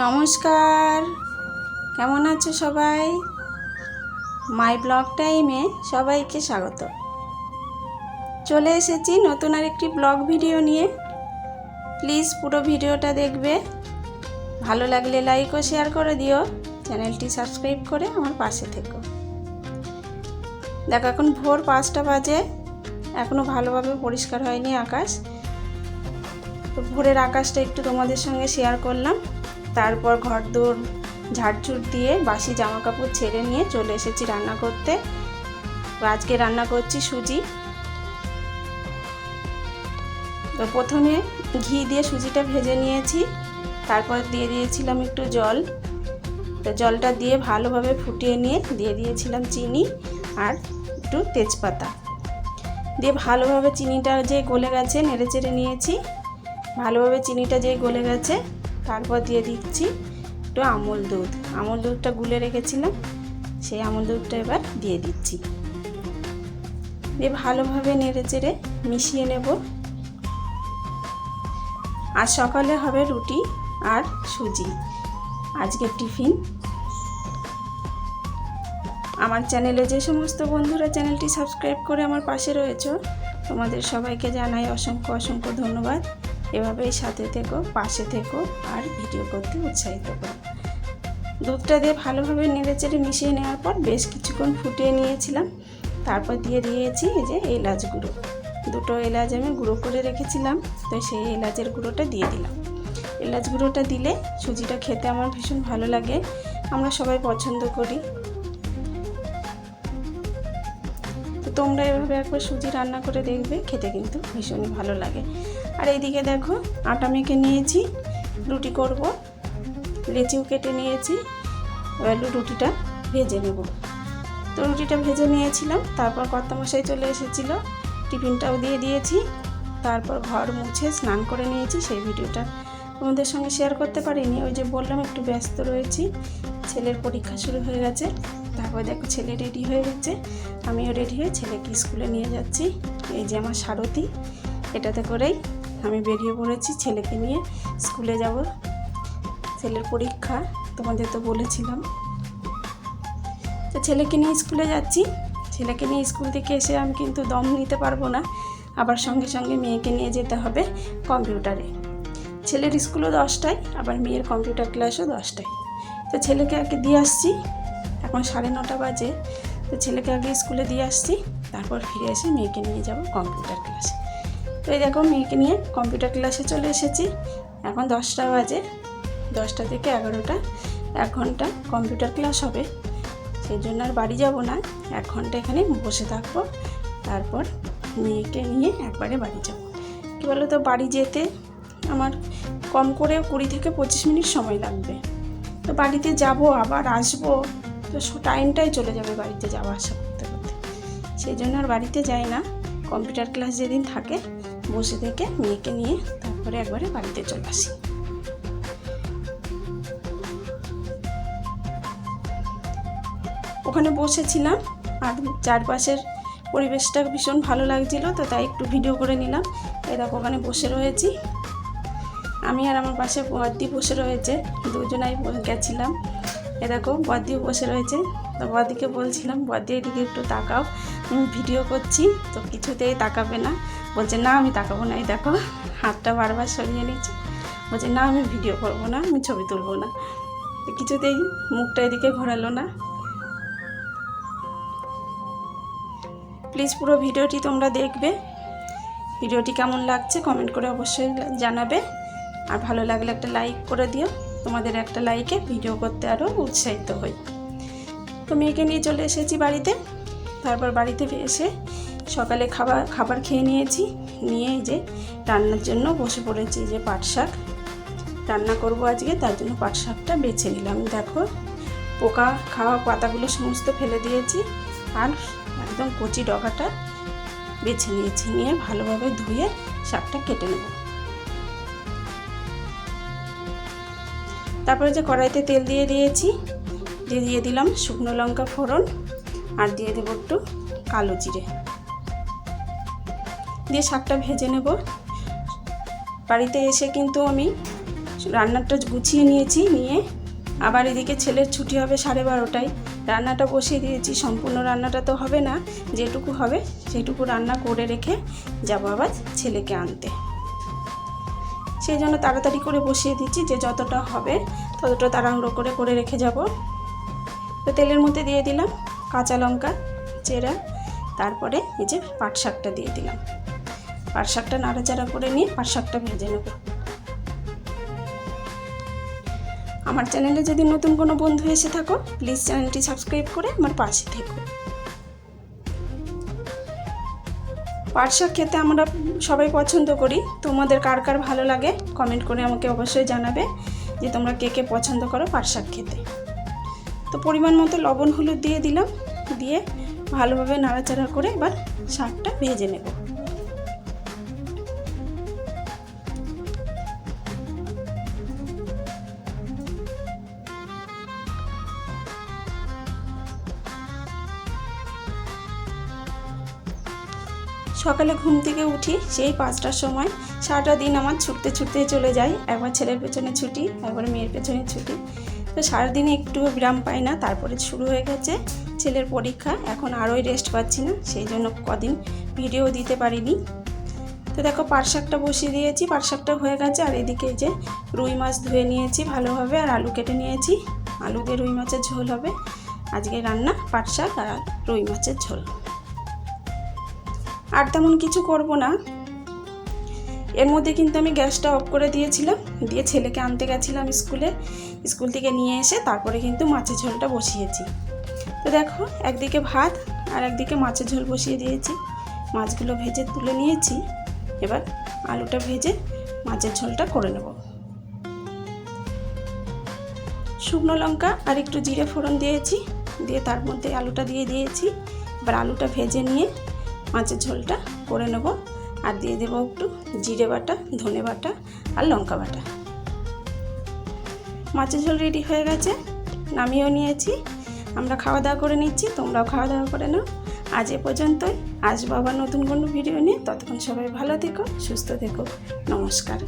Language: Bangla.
নমস্কার। কেমন আছো সবাই? মাই ব্লগ টাইমে সবাইকে স্বাগত। চলে এসেছি নতুন আর একটি ব্লগ ভিডিও নিয়ে। প্লিজ পুরো ভিডিওটা দেখবে। ভালো লাগলে লাইক ও শেয়ার করে দিও। চ্যানেলটি সাবস্ক্রাইব করে আমার পাশে থেকো। দেখো, এখন ভোর পাঁচটা বাজে। এখনও ভালোভাবে পরিষ্কার হয়নি আকাশ। তো ভোরের আকাশটা একটু তোমাদের সঙ্গে শেয়ার করলাম। তারপর ঘর দৌড় ঝাড়ঝুড় দিয়ে বাসি জামা কাপড় ছেড়ে নিয়ে চলে এসেছি রান্না করতে। আজকে রান্না করছি সুজি। তো প্রথমে ঘি দিয়ে সুজিটা ভেজে নিয়েছি। তারপর দিয়ে দিয়েছিলাম একটু জল। তো জলটা দিয়ে ভালোভাবে ফুটিয়ে নিয়ে দিয়ে দিয়েছিলাম চিনি আর একটু তেজপাতা। দিয়ে ভালোভাবে চিনিটা যে গলে গেছে, নেড়ে চেড়ে নিয়েছি। ভালোভাবে চিনিটা যে গলে গেছে তারপর দিয়ে দিচ্ছি একটু আমল দুধ। আমল দুধটা গুলে রেখেছিলাম, সেই আমল দুধটা এবার দিয়ে দিচ্ছি। দিয়ে ভালোভাবে নেড়ে চেড়ে মিশিয়ে নেব। আর সকালে হবে রুটি আর সুজি। আজকের টিফিন। আমার চ্যানেলে যে সমস্ত বন্ধুরা চ্যানেলটি সাবস্ক্রাইব করে আমার পাশে রয়েছে, তোমাদের সবাইকে জানাই অসংখ্য অসংখ্য ধন্যবাদ। এভাবেই সাথে থেকো, পাশে থেকো আর ভিডিও করতে উৎসাহিত করো। দুধটা দিয়ে ভালোভাবে নেড়ে চেড়ে মিশিয়ে নেওয়ার পর বেশ কিছুক্ষণ ফুটিয়ে নিয়েছিলাম। তারপর দিয়ে দিয়েছি এই যে এলাচ গুঁড়ো। দুটো এলাচ আমি গুঁড়ো করে রেখেছিলাম, তো সেই এলাচের গুঁড়োটা দিয়ে দিলাম। এলাচ গুঁড়োটা দিলে সুজিটা খেতে আমার ভীষণ ভালো লাগে। আমরা সবাই পছন্দ করি। তোমরা এভাবে একবার সুজি রান্না করে দেখবে, খেতে কিন্তু ভীষণই ভালো লাগে। আর এইদিকে দেখো, আটা মেখে নিয়েছি, রুটি করব, লেচিও কেটে নিয়েছি, এবার রুটিটা ভেজে নেব। তো রুটিটা ভেজে নিয়েছিলাম, তারপর কর্তামশাই চলে এসেছিল, টিফিনটাও দিয়ে দিয়েছি, তারপর ঘর মুছে স্নান করে নিয়েছি, সেই ভিডিওটা তোমাদের সঙ্গে শেয়ার করতে পারিনি। ওই যে বললাম, একটু ব্যস্ত রয়েছি, ছেলের পরীক্ষা শুরু হয়ে গেছে তারপর দেখো ছেলে রেডি হয়ে গেছে। আমিও রেডি হয়ে ছেলেকে স্কুলে নিয়ে যাচ্ছি। এই যে আমার সারথি, এটাতে করেই আমি বেরিয়ে পড়েছি। ছেলেকে নিয়ে স্কুলে যাব। ছেলের পরীক্ষা, তোমাদের তো বলেছিলাম। তো ছেলেকে নিয়ে স্কুলে যাচ্ছি। ছেলেকে নিয়ে স্কুল থেকে এসে আমি কিন্তু দম নিতে পারব না। আবার সঙ্গে সঙ্গে মেয়েকে নিয়ে যেতে হবে কম্পিউটারে। ছেলের স্কুলও দশটায়, আবার মেয়ের কম্পিউটার ক্লাসও দশটায়। তো ছেলেকে আগে দিয়ে আসছি। এখন সাড়ে নটা বাজে। তো ছেলেকে আগে স্কুলে দিয়ে আসছি, তারপর ফিরে এসে মেয়েকে নিয়ে যাব কম্পিউটার ক্লাসে। তো এই দেখো মেয়েকে নিয়ে কম্পিউটার ক্লাসে চলে এসেছি। এখন দশটা বাজে, দশটা থেকে এগারোটা, এক ঘণ্টা কম্পিউটার ক্লাস হবে। সেই জন্য আর বাড়ি যাব না, এক ঘণ্টা এখানে বসে থাকব, তারপর মেয়েকে নিয়ে একবারে বাড়ি যাব। কী বলো তো বাড়ি যেতে আমার কম করে কুড়ি থেকে পঁচিশ মিনিট সময় লাগবে। তো বাড়িতে যাব, আবার আসব টাইমটাই চলে যাবে বাড়িতে যাওয়া আসা করতে করতে। সেই জন্য আর বাড়িতে যাই না। কম্পিউটার ক্লাস যেদিন থাকে, বসে থেকে মেয়েকে নিয়ে তারপরে একবারে বাড়িতে চলে আসি। ওখানে বসেছিলাম, আর চারপাশের পরিবেশটা ভীষণ ভালো লাগছিল, তো তাই একটু ভিডিও করে নিলাম। এই দেখো, ওখানে বসে রয়েছি। আমি আর আমার পাশে বসে রয়েছে, দুজনাই গেছিলাম। এ দেখো বদ্দিও বসে রয়েছে। তো বদিকে বলছিলাম, বদি এদিকে একটু তাকাও। আমি ভিডিও করছি, তো কিছুতেই তাকাবে না। বলছে, না, আমি তাকাবো না। এই দেখো, হাতটা বারবার সরিয়ে নিচ্ছে। বলছে, না, আমি ভিডিও করব না, আমি ছবি তুলবো না। তো কিছুতেই মুখটা এদিকে ঘোরালো না। প্লিজ পুরো ভিডিওটি তোমরা দেখবে। ভিডিওটি কেমন লাগছে কমেন্ট করে অবশ্যই জানাবে। আর ভালো লাগলে একটা লাইক করে দিও। তোমাদের একটা লাইকে ভিডিও করতে আরও উৎসাহিত হই। তো মেয়েকে নিয়ে চলে এসেছি বাড়িতে। তারপর বাড়িতে এসে সকালে খাবার খাবার খেয়ে নিয়েছি। নিয়ে যে রান্নার জন্য বসে পড়েছি যে পাট শাক। রান্না করব আজকে, তার জন্য পাট শাকটা বেছে নিলাম। দেখো, পোকা খাওয়া পাতাগুলো সমস্ত ফেলে দিয়েছি আর একদম কচি ডগাটা বেছে নিয়েছি। নিয়ে ভালোভাবে ধুয়ে শাকটা কেটে নেব। তারপরে যে কড়াইতে তেল দিয়ে দিয়েছি, দিয়ে দিয়ে দিলাম শুকনো লঙ্কা ফোড়ন আর দিয়ে দেবো একটু কালো জিরে। দিয়ে শাকটা ভেজে নেব। বাড়িতে এসে কিন্তু আমি রান্নাটা গুছিয়ে নিয়েছি নিয়ে। আবার এদিকে ছেলের ছুটি হবে সাড়ে বারোটায়। রান্নাটা বসিয়ে দিয়েছি, সম্পূর্ণ রান্নাটা তো হবে না, যেটুকু হবে সেটুকু রান্না করে রেখে যাব আবার ছেলেকে আনতে। সেই জন্য তাড়াতাড়ি করে বসিয়ে দিচ্ছি যে যতটা হবে ততটা তাড়াহুড়ো করে করে রেখে যাব। তো তেলের মধ্যে দিয়ে দিলাম কাঁচা লঙ্কা, চেরা, তারপরে এই যে পাট শাকটা দিয়ে দিলাম। পাট শাকটা নাড়াচাড়া করে নিয়ে পাট শাকটা ভেজে নেব। আমার চ্যানেলে যদি নতুন কোনো বন্ধু এসে থাকো প্লিজ চ্যানেলটি সাবস্ক্রাইব করে আমার পাশে থেকো। পাট শাক খেতে আমরা সবাই পছন্দ করি। তোমাদের কার কার ভালো লাগে কমেন্ট করে আমাকে অবশ্যই জানাবে যে তোমরা কে কে পছন্দ করো পাট শাক খেতে। তো পরিমাণ মতো লবণ হলুদ দিয়ে দিলাম, দিয়ে ভালোভাবে নাড়াচাড়া করে এবার শাকটা ভেজে নেব। সকালে ঘুম থেকে উঠি, সেই পাঁচটার সময়। সারাটা দিন আমার ছুটতে ছুটতে চলে যায় একবার ছেলের পেছনে ছুটি, একবার মেয়ের পেছনে ছুটি। তো সারাদিনে একটু বিরাম পাই না, তারপরে শুরু হয়ে গেছে ছেলের পরীক্ষা। এখন আরোই রেস্ট পাচ্ছি না, সেই জন্য কদিন ভিডিও দিতে পারিনি। তো দেখো শাকটা বসিয়ে দিয়েছি শাকটা হয়ে গেছে। আর এদিকে যে রুই মাছ ধুয়ে নিয়েছি ভালোভাবে, আর আলু কেটে নিয়েছি। আলু দিয়ে রুই মাছের ঝোল হবে। আজকে রান্না শাক আর রুই মাছের ঝোল। আর তেমন কিছু করব না। এর মধ্যে কিন্তু আমি গ্যাসটা অফ করে দিয়েছিলাম। দিয়ে ছেলেকে আনতে গেছিলাম স্কুলে। স্কুল থেকে নিয়ে এসে তারপরে কিন্তু মাছের ঝোলটা বসিয়েছি। তো দেখো, একদিকে ভাত আর একদিকে মাছের ঝোল বসিয়ে দিয়েছি। মাছগুলো ভেজে তুলে নিয়েছি। এবার আলুটা ভেজে মাছের ঝোলটা করে নেব। শুকনো লঙ্কা আর একটু জিরে ফোড়ন দিয়েছি। দিয়ে তার মধ্যে আলুটা দিয়ে দিয়েছি। এবার আলুটা ভেজে নিয়ে মাছের ঝোলটা করে নেব। আর দিয়ে দেবো একটু জিরে বাটা, ধনে বাটা আর লঙ্কা বাটা। মাছের ঝোল রেডি হয়ে গেছে, নামিয়েও নিয়েছি। আমরা খাওয়া দাওয়া করে নিচ্ছি, তোমরাও খাওয়া দাওয়া করে নাও। আজ এ পর্যন্তই। আসব আবার নতুন কোনো ভিডিও নিয়ে। ততক্ষণ সবাই ভালো থেকো, সুস্থ থেকো। নমস্কার।